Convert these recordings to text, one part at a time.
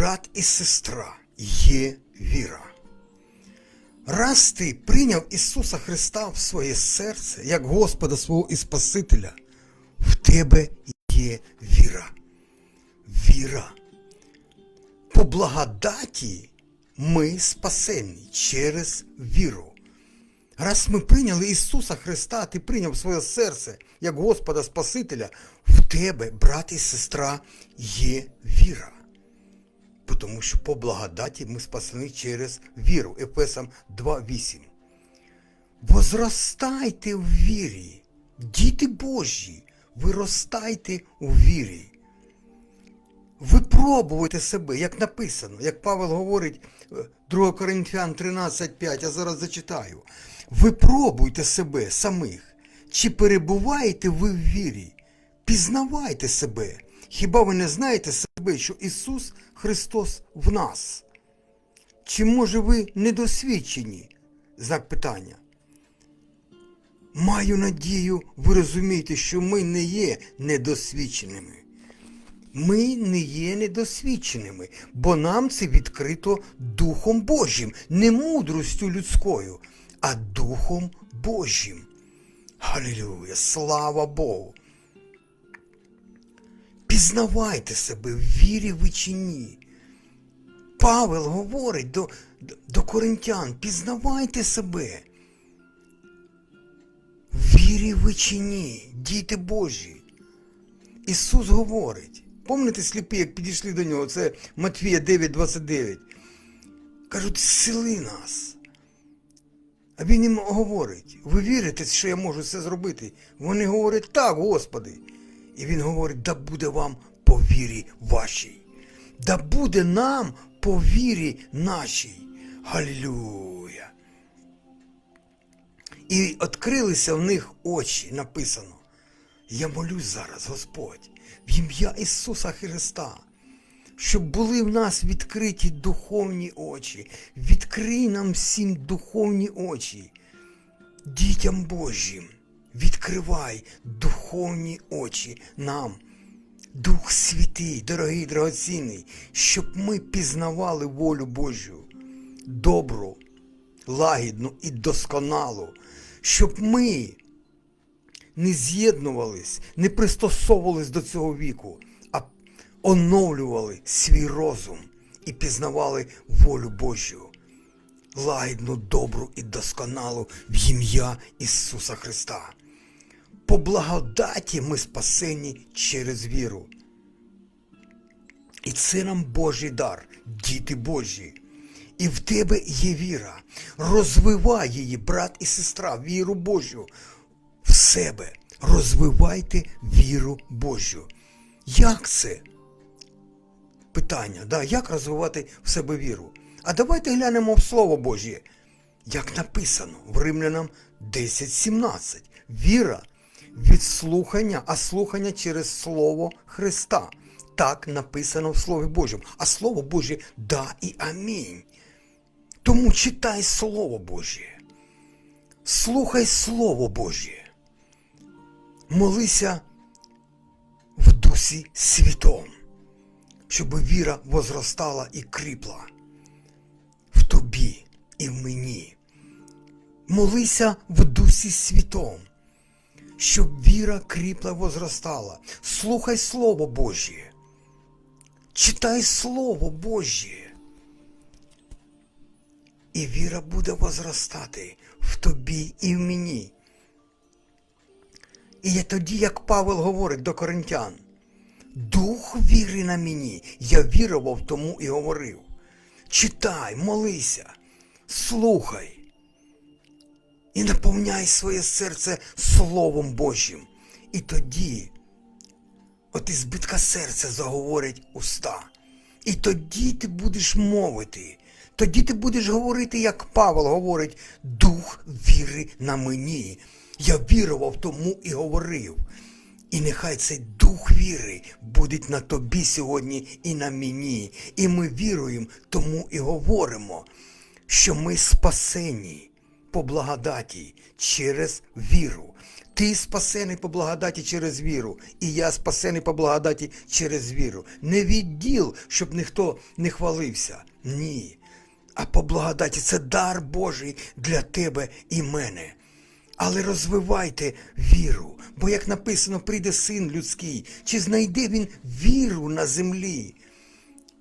брат і сестра є віра. Раз ти прийняв Ісуса Христа в своє серце, як Господа свого і Спасителя, в тебе є віра. Віра. По благодаті ми спасені через віру. Раз ми прийняли Ісуса Христа, ти прийняв своє серце як Господа Спасителя, в тебе, брат і сестра, є віра. Тому що по благодаті ми спасені через віру. Ефесам 2.8. Возростайте в вірі, діти Божі, виростайте у вірі. Випробуйте себе, як написано, як Павел говорить е, 2 Коринфян 13.5, я зараз зачитаю. Випробуйте себе самих, чи перебуваєте ви в вірі, пізнавайте себе. Хіба ви не знаєте себе, що Ісус Христос в нас? Чи може ви недосвідчені? Знак питання. Маю надію, ви розумієте, що ми не є недосвідченими. Ми не є недосвідченими, бо нам це відкрито Духом Божим, не мудростю людською, а Духом Божим. Халілюя, слава Богу! Пізнавайте себе, в вірі ви чи ні. Павел говорить до, до, коринтян, пізнавайте себе. В вірі ви чи ні, діти Божі. Ісус говорить. Помните сліпі, як підійшли до нього, це Матвія 9,29. Кажуть, сили нас. А він їм говорить, ви вірите, що я можу це зробити? Вони говорять, так, Господи. І він говорить, да буде вам по вірі вашій. Да буде нам по вірі нашій. Галілюя. І відкрилися в них очі, написано. Я молюсь зараз, Господь, в ім'я Ісуса Христа, щоб були в нас відкриті духовні очі. Відкрий нам всім духовні очі. Дітям Божим, відкривай духовні очі нам. Дух Святий, дорогий драгоцінний, щоб ми пізнавали волю Божу, добру, лагідну і досконалу, щоб ми не з'єднувались, не пристосовувались до цього віку, а оновлювали свій розум і пізнавали волю Божу, лагідну, добру і досконалу в ім'я Ісуса Христа. По благодаті ми спасені через віру. І це нам Божий дар, діти Божі. І в тебе є віра. Розвивай її, брат і сестра, віру Божу в себе. Розвивайте віру Божу. Як це? Питання, да? як розвивати в себе віру? А давайте глянемо в Слово Божє. Як написано в Римлянам 10.17. Віра від слухання, а слухання через Слово Христа. Так написано в Слові Божому. А Слово Боже да і амінь. Тому читай Слово Боже. Слухай Слово Боже. Молися в Дусі Святом, щоб віра возростала і кріпла в тобі і в мені. Молися в Дусі Святом, щоб віра кріпла возростала. Слухай Слово Божє. Читай Слово Божє. І віра буде возростати в тобі і в мені. І я тоді, як Павел говорить до коринтян, дух віри на мені, я вірував тому і говорив. Читай, молися, слухай і наповняй своє серце Словом Божим. І тоді, от із збитка серця заговорять уста. І тоді ти будеш мовити. Тоді ти будеш говорити, як Павел говорить, дух віри на мені. Я вірував тому і говорив. І нехай цей дух віри буде на тобі сьогодні і на мені. І ми віруємо, тому і говоримо, що ми спасені по благодаті через віру. Ти спасений по благодаті через віру, і я спасений по благодаті через віру. Не від діл, щоб ніхто не хвалився. Ні. А по благодаті це дар Божий для тебе і мене. Але розвивайте віру, бо як написано, прийде син людський, чи знайде він віру на землі?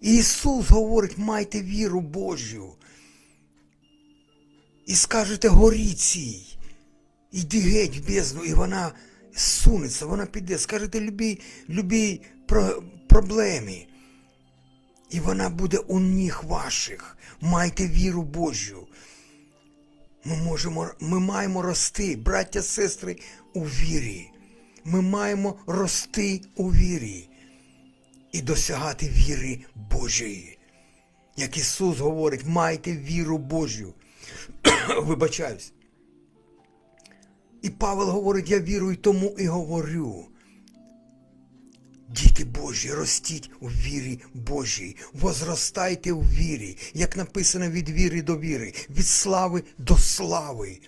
Ісус говорить, майте віру Божю. І скажете горі цій, йди геть в бездну, і вона сунеться, вона піде. Скажете любій, любій про, проблемі. І вона буде у ніг ваших. Майте віру Божю. Ми, можемо, ми маємо рости, браття, сестри, у вірі. Ми маємо рости у вірі і досягати віри Божої. Як Ісус говорить, майте віру Божю. Вибачаюсь. І Павел говорить, я вірую тому і говорю. Діти Божі, ростіть у вірі Божій, возростайте у вірі, як написано від віри до віри, від слави до слави.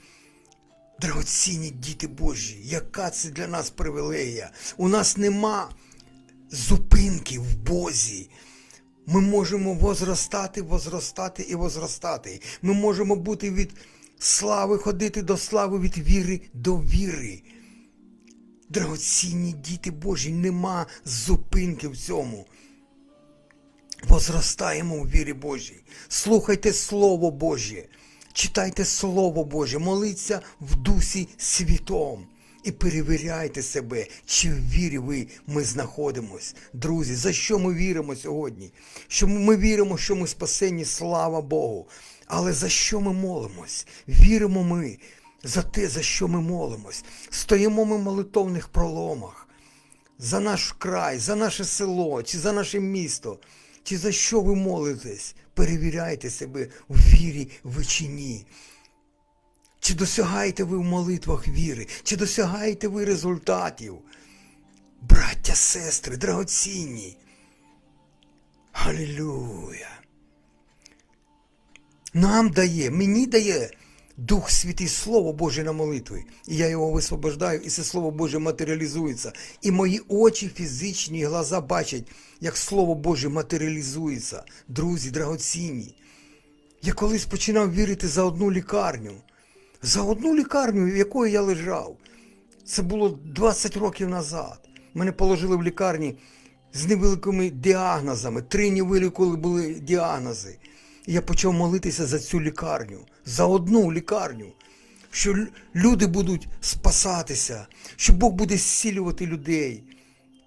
Драгоцінні діти Божі, яка це для нас привілегія. У нас нема зупинки в Бозі. Ми можемо возростати, возростати і возростати. Ми можемо бути від слави, ходити до слави, від віри до віри. Драгоцінні діти Божі, нема зупинки в цьому. Возростаємо у вірі Божій. Слухайте Слово Боже, читайте Слово Боже, моліться в Дусі Світом. І перевіряйте себе, чи в вірі ви ми знаходимось. Друзі, за що ми віримо сьогодні? Що ми віримо, що ми спасені, слава Богу. Але за що ми молимось? Віримо ми за те, за що ми молимось. Стоїмо ми в молитовних проломах. За наш край, за наше село, чи за наше місто, чи за що ви молитесь? Перевіряйте себе в вірі ви чи ні. Чи досягаєте ви в молитвах віри, чи досягаєте ви результатів? Браття, сестри, драгоцінні. Галілюя. Нам дає, мені дає Дух Святий Слово Боже на молитви. І я його висвобождаю, і це Слово Боже матеріалізується. І мої очі фізичні і глаза бачать, як Слово Боже матеріалізується. Друзі, драгоцінні. Я колись починав вірити за одну лікарню. За одну лікарню, в якої я лежав. Це було 20 років назад. Мене положили в лікарні з невеликими діагнозами. Три невеликої були діагнози. І я почав молитися за цю лікарню, за одну лікарню, що люди будуть спасатися, що Бог буде зцілювати людей.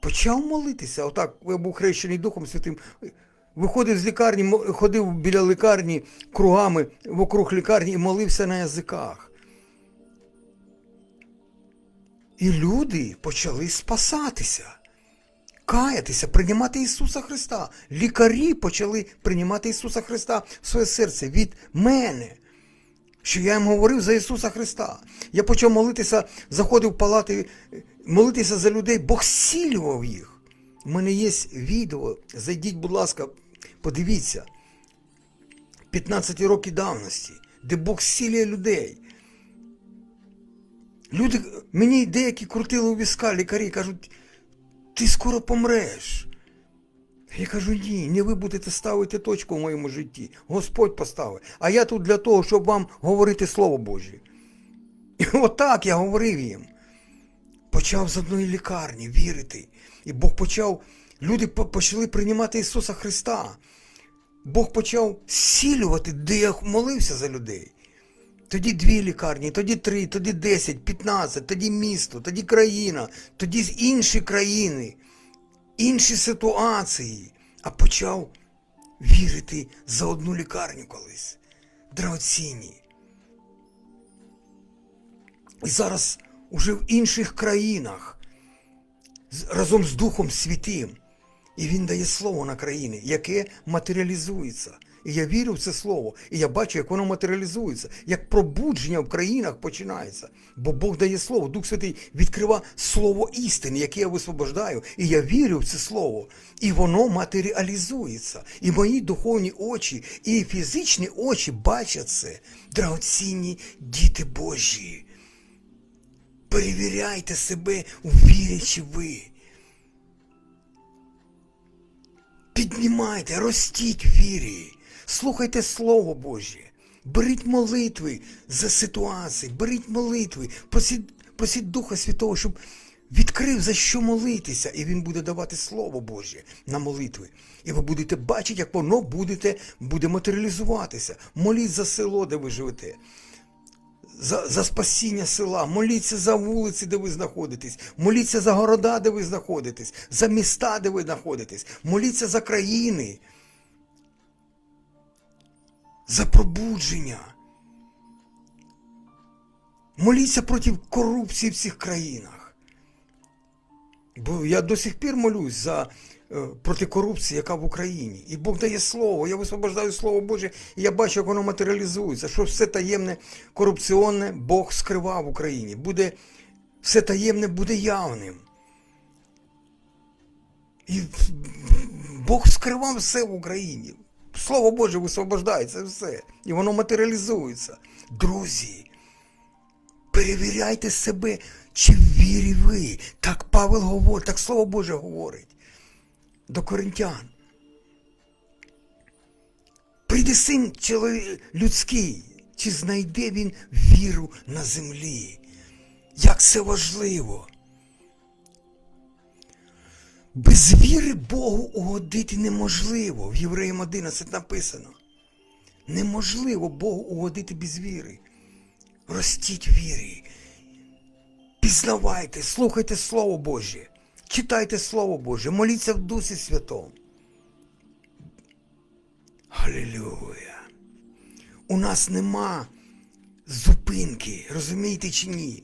Почав молитися. Отак, я був хрещений Духом Святим. Виходив з лікарні, ходив біля лікарні кругами вокруг лікарні і молився на язиках. І люди почали спасатися, каятися, приймати Ісуса Христа. Лікарі почали приймати Ісуса Христа в своє серце від мене. Що я їм говорив за Ісуса Христа. Я почав молитися, заходив в палати, молитися за людей, Бог зцілював їх. У мене є відео, зайдіть, будь ласка, подивіться. 15 років давності, де Бог зцілює людей. Люди, мені деякі крутили у візка, лікарі кажуть, ти скоро помреш. Я кажу, ні, не ви будете ставити точку в моєму житті. Господь поставить. А я тут для того, щоб вам говорити Слово Боже. І отак я говорив їм. Почав з одної лікарні вірити. І Бог почав, люди почали приймати Ісуса Христа. Бог почав зцілювати, де я молився за людей. Тоді дві лікарні, тоді три, тоді десять, п'ятнадцять, тоді місто, тоді країна, тоді інші країни, інші ситуації. А почав вірити за одну лікарню колись. Драгоцінні. І зараз уже в інших країнах разом з Духом Святим. І він дає слово на країни, яке матеріалізується. І я вірю в це слово, і я бачу, як воно матеріалізується, як пробудження в країнах починається. Бо Бог дає слово, Дух Святий відкрива слово істини, яке я висвобождаю, і я вірю в це слово. І воно матеріалізується. І мої духовні очі, і фізичні очі бачать це. Драгоцінні діти Божі. Перевіряйте себе, у вірі чи ви. Піднімайте, ростіть вірі, слухайте Слово Боже, беріть молитви за ситуації, беріть молитви, просіть, просіть Духа Святого, щоб відкрив за що молитися, і Він буде давати Слово Боже на молитви. І ви будете бачити, як воно будете, буде матеріалізуватися. Моліть за село, де ви живете за, за спасіння села, моліться за вулиці, де ви знаходитесь, моліться за города, де ви знаходитесь, за міста, де ви знаходитесь, моліться за країни, за пробудження. Моліться проти корупції в цих країнах. Бо я до сих пір молюсь за, проти корупції, яка в Україні. І Бог дає слово, я висвобождаю Слово Боже, і я бачу, як воно матеріалізується, що все таємне, корупціонне Бог скривав в Україні. Буде, все таємне буде явним. І Бог скривав все в Україні. Слово Боже висвобождається все. І воно матеріалізується. Друзі, перевіряйте себе, чи в вірі ви. Так Павел говорить, так Слово Боже говорить до коринтян. Прийде син чолові- людський, чи знайде він віру на землі? Як це важливо! Без віри Богу угодити неможливо. В Євреям 11 написано. Неможливо Богу угодити без віри. Ростіть вірі. Пізнавайте, слухайте Слово Боже, читайте Слово Боже, моліться в Дусі Святому. Халілюя. У нас нема зупинки, розумієте чи ні?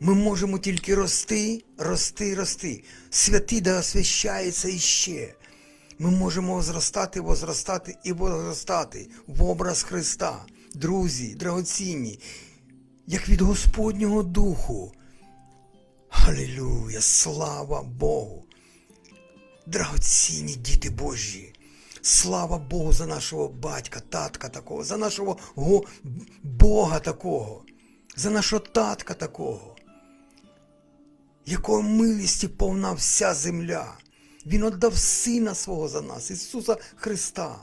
Ми можемо тільки рости, рости, рости. Святий да освящається іще. Ми можемо возростати, возростати і возростати в образ Христа. Друзі, драгоцінні, як від Господнього Духу. Халілюя, слава Богу! Драгоцінні діти Божі! Слава Богу за нашого батька, татка такого, за нашого го- Бога такого, за нашого татка такого, якого милісті повна вся земля. Він отдав Сина свого за нас, Ісуса Христа.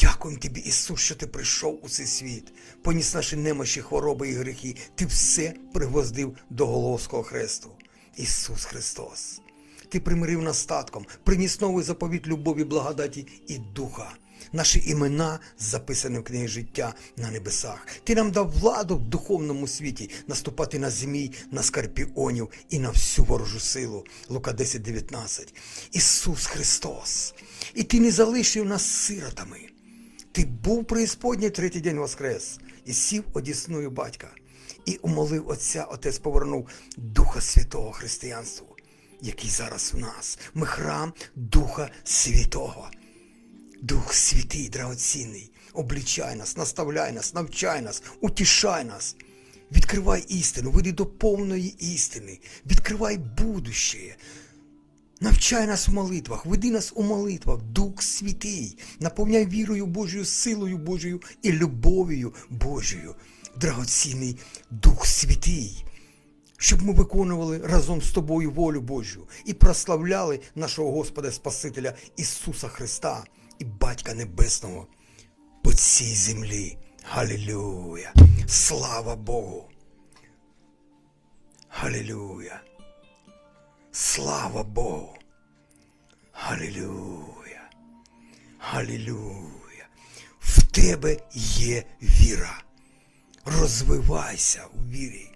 Дякуємо тобі, Ісус, що ти прийшов у цей світ, поніс наші немощі, хвороби і гріхи. Ти все пригвоздив до Головського хресту. Ісус Христос. Ти примирив нас статком, приніс новий заповіт любові, благодаті і духа. Наші імена записані в книгі життя на небесах. Ти нам дав владу в духовному світі наступати на змій, на скорпіонів і на всю ворожу силу. Лука 10, 19. Ісус Христос. І ти не залишив нас сиротами. Ти був преісподній третій день воскрес і сів одісною батька, і умолив Отця, Отець повернув Духа Святого християнству, який зараз у нас. Ми храм Духа Святого. Дух Святий, драгоцінний, облічай нас, наставляй нас, навчай нас, утішай нас. Відкривай істину, веди до повної істини, відкривай будуще. Навчай нас в молитвах, веди нас у молитвах, Дух Святий, наповняй вірою Божою, силою Божою і любов'ю Божою, драгоцінний Дух Святий, щоб ми виконували разом з тобою волю Божу і прославляли нашого Господа Спасителя Ісуса Христа і Батька Небесного по цій землі. Халілюя! Слава Богу! Халілюя! Слава Богу! Халілюя! Халілюя! В тебе є віра. Розвивайся у вірі.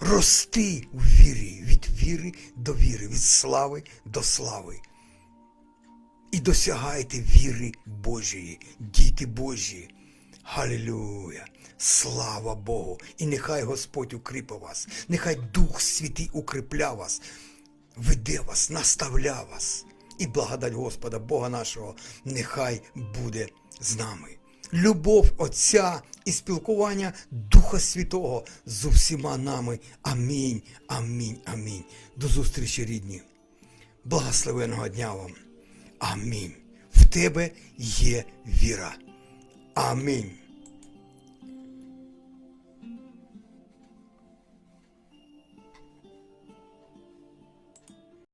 Рости у вірі, від віри до віри, від слави до слави. І досягайте віри Божої, діти Божі. Халілюя! Слава Богу! І нехай Господь укріпе вас, нехай Дух Святий укріпля вас, веде вас, наставля вас. І благодать Господа, Бога нашого, нехай буде з нами. Любов Отця і спілкування Духа Святого з усіма нами. Амінь, амінь, амінь. До зустрічі, рідні. Благословеного дня вам. Амінь. В тебе є віра. Амінь.